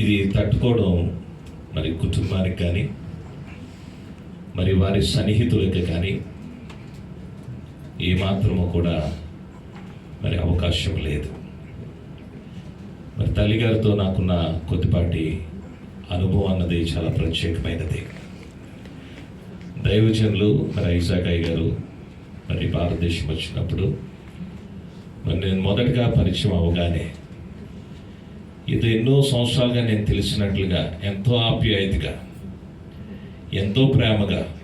ఇది తట్టుకోవడం మరి కుటుంబానికి కానీ మరి వారి సన్నిహితులకి కానీ ఏమాత్రమో కూడా మరి అవకాశం లేదు. మరి తల్లిగారితో నాకున్న కొద్దిపాటి అనుభవం అన్నది చాలా ప్రత్యేకమైనది. దైవజనులు మరి ఐజాకాయ్ గారు మరి భారతదేశం వచ్చినప్పుడు మరి నేను మొదటగా పరిచయం అవగానే ఇది ఎన్నో సంవత్సరాలుగా నేను తెలిసినట్లుగా ఎంతో ఆప్యాయతగా ఎంతో ప్రేమగా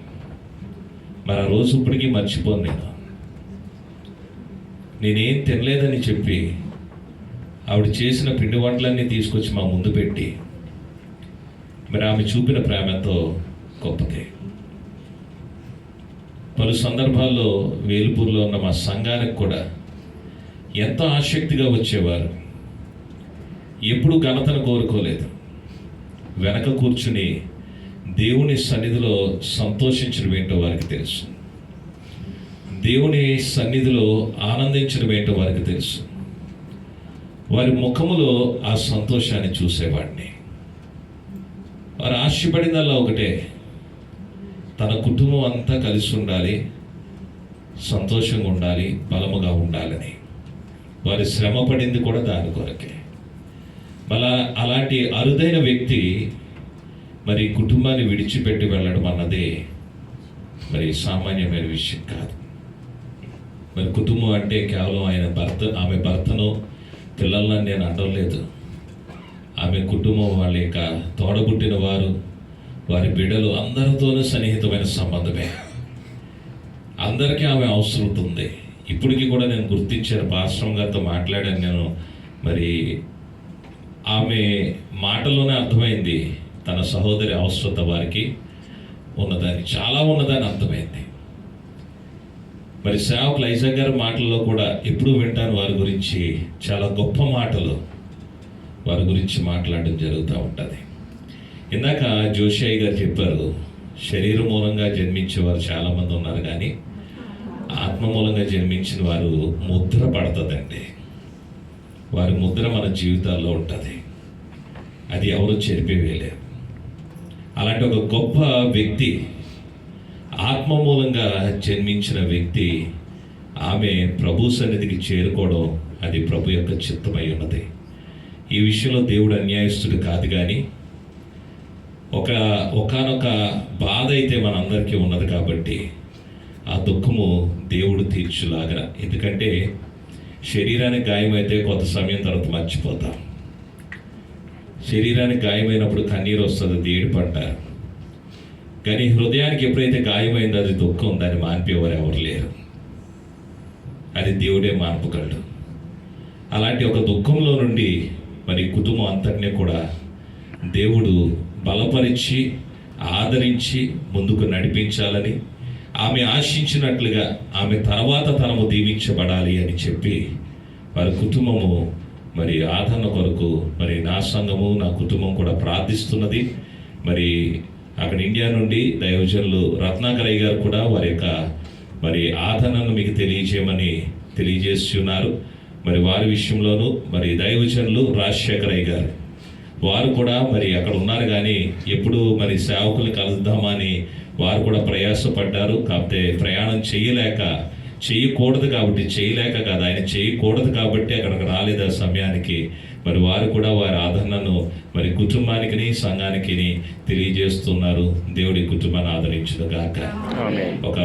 మరి ఆ రోజు ఇప్పటికీ మర్చిపోను నేను. నేనేం తినలేదని చెప్పి ఆవిడ చేసిన పిండి వంటలన్నీ తీసుకొచ్చి మా ముందు పెట్టి మరి ఆమె చూపిన ప్రేమ ఎంతో గొప్పది. పలు సందర్భాల్లో వేలుపూర్లో ఉన్న మా సంఘానికి కూడా ఎంతో ఆసక్తిగా వచ్చేవారు. ఎప్పుడు ఘనతను కోరుకోలేదు. వెనక కూర్చుని దేవుని సన్నిధిలో సంతోషించడం ఏంటో వారికి తెలుసు. దేవుని సన్నిధిలో ఆనందించడం ఏంటో వారికి తెలుసు. వారి ముఖములో ఆ సంతోషాన్ని చూసేవాడిని. వారు ఆశపడిందల్లా ఒకటే తన కుటుంబం అంతా కలిసి ఉండాలి సంతోషంగా ఉండాలి బలముగా ఉండాలని. వారి శ్రమ పడింది కూడా దాని కొరకే. మళ్ళా అలాంటి అరుదైన వ్యక్తి మరి కుటుంబాన్ని విడిచిపెట్టి వెళ్ళడం అన్నది మరి సామాన్యమైన విషయం కాదు. మరి కుటుంబం అంటే కేవలం ఆయన భర్త ఆమె భర్తను పిల్లలను నేను అనలేదు ఆమె కుటుంబం వాళ్ళ యొక్క తోడబుట్టిన వారు వారి బిడ్డలు అందరితోనూ సన్నిహితమైన సంబంధమే. అందరికీ ఆమె అవసరం ఉంది ఇప్పటికీ కూడా నేను గుర్తించాను పాశ్రమ గారితో మాట్లాడాను నేను. మరి ఆమె మాటలోనే అర్థమైంది తన సహోదరి అవసరత వారికి. ఉన్నదాన్ని చాలా ఉన్నదని అర్థమైంది. మరి సేవకులు ఐజాగ్ గారి మాటల్లో కూడా ఎప్పుడు వింటాను వారి గురించి చాలా గొప్ప మాటలు వారి గురించి మాట్లాడడం జరుగుతూ ఉంటుంది. ఇందాక జోషయ్య గారు చెప్పారు శరీరం మూలంగా జన్మించే వారు చాలామంది ఉన్నారు కానీ ఆత్మ మూలంగా జన్మించిన వారు ముద్ర పడుతుందండి. వారి ముద్ర మన జీవితాల్లో ఉంటుంది. అది ఎవరు చెరిపివేయలేరు అలాంటి ఒక గొప్ప వ్యక్తి ఆత్మ మూలంగా జన్మించిన వ్యక్తి ఆమె ప్రభు సన్నిధికి చేరుకోవడం అది ప్రభు యొక్క చిత్తమై ఉన్నది. ఈ విషయంలో దేవుడు అన్యాయస్తుడు కాదు కానీ ఒక ఒకనొక బాధ అయితే మనందరికీ ఉన్నది కాబట్టి ఆ దుఃఖము దేవుడు తీర్చులాగా. ఎందుకంటే శరీరానికి గాయమైతే కొంత సమయం తర్వాత మర్చిపోతాం. శరీరానికి గాయమైనప్పుడు కన్నీరు వస్తుంది దేడి పంట. కానీ హృదయానికి ఎప్పుడైతే గాయమైందో అది దుఃఖం దాన్ని మాన్పేవారు ఎవరు లేరు. అది దేవుడే మాన్పగలడు. అలాంటి ఒక దుఃఖంలో నుండి మరి కుటుంబం అంతటినీ కూడా దేవుడు బలపరిచి ఆదరించి ముందుకు నడిపించాలని ఆమె ఆశించినట్లుగా ఆమె తర్వాత తనము దీవించబడాలి అని చెప్పి వారి కుటుంబము మరి ఆదరణ కొరకు మరి నా సంఘము నా కుటుంబం కూడా ప్రార్థిస్తున్నది. మరి అక్కడ ఇండియా నుండి దైవజనులు రత్నాకరయ్య గారు కూడా వారి యొక్క మరి ఆదరణను మీకు తెలియజేయమని తెలియజేస్తున్నారు. మరి వారి విషయంలోనూ మరి దైవజనులు రాజశేఖరయ్య గారు వారు కూడా మరి అక్కడ ఉన్నారు కానీ ఎప్పుడు మరి సేవకులు కలుద్దామని వారు కూడా ప్రయాసపడ్డారు. కాకపోతే ప్రయాణం చేయలేక చేయకూడదు కాబట్టి చేయలేక కాదు. ఆయన చేయకూడదు కాబట్టి అక్కడికి రాలేదు ఆ సమయానికి. మరి వారు కూడా వారి ఆదరణను మరి కుటుంబానికి సంఘానికి తెలియజేస్తున్నారు. దేవుడి కుటుంబాన్ని ఆదరించును గాక ఆమేన్. ఒక